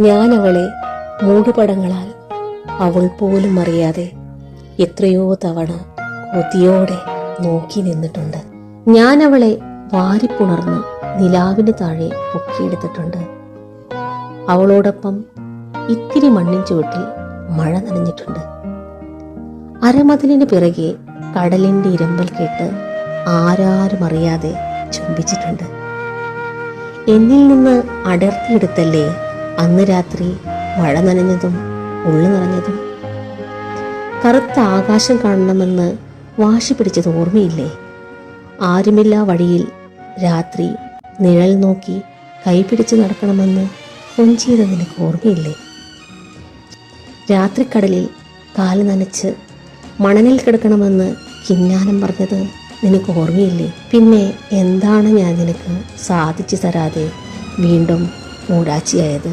ഞാൻ അവളെ മൂടുപടങ്ങളാൽ അവൾ പോലും അറിയാതെ എത്രയോ തവണ കൊതിയോടെ നോക്കി നിന്നിട്ടുണ്ട്. ഞാൻ അവളെ വാരിപ്പുണർന്ന് നിലാവിന് താഴെ പൊക്കിയെടുത്തിട്ടുണ്ട്. അവളോടൊപ്പം ഇത്തിരി മണ്ണിൻ ചുവട്ടിൽ മഴ നനഞ്ഞിട്ടുണ്ട്. അരമതിലിന് പിറകെ കടലിന്റെ ഇരമ്പൽ കേട്ട് ആരാരും അറിയാതെ ചുംബിച്ചിട്ടുണ്ട്. എന്നിൽ നിന്ന് അടർത്തിയെടുത്തല്ലേ അന്ന് രാത്രി മഴ നനഞ്ഞതും ഉള്ളു നിറഞ്ഞതും. കറുത്ത ആകാശം കാണണമെന്ന് വാശി പിടിച്ചത് ഓർമ്മയില്ലേ? ആരുമില്ലാ വഴിയിൽ രാത്രി നിഴൽ നോക്കി കൈപിടിച്ച് നടക്കണമെന്ന് കൊഞ്ചിയത് നിനക്ക് ഓർമ്മയില്ലേ? രാത്രിക്കടലിൽ കാൽ നനച്ച് മണലിൽ കിടക്കണമെന്ന് കിന്നാനം പറഞ്ഞത് നിനക്ക് ഓർമ്മയില്ലേ? പിന്നെ എന്താണ് ഞാൻ നിനക്ക് സാധിച്ചു തരാതെ വീണ്ടും മൂടാച്ചിയായത്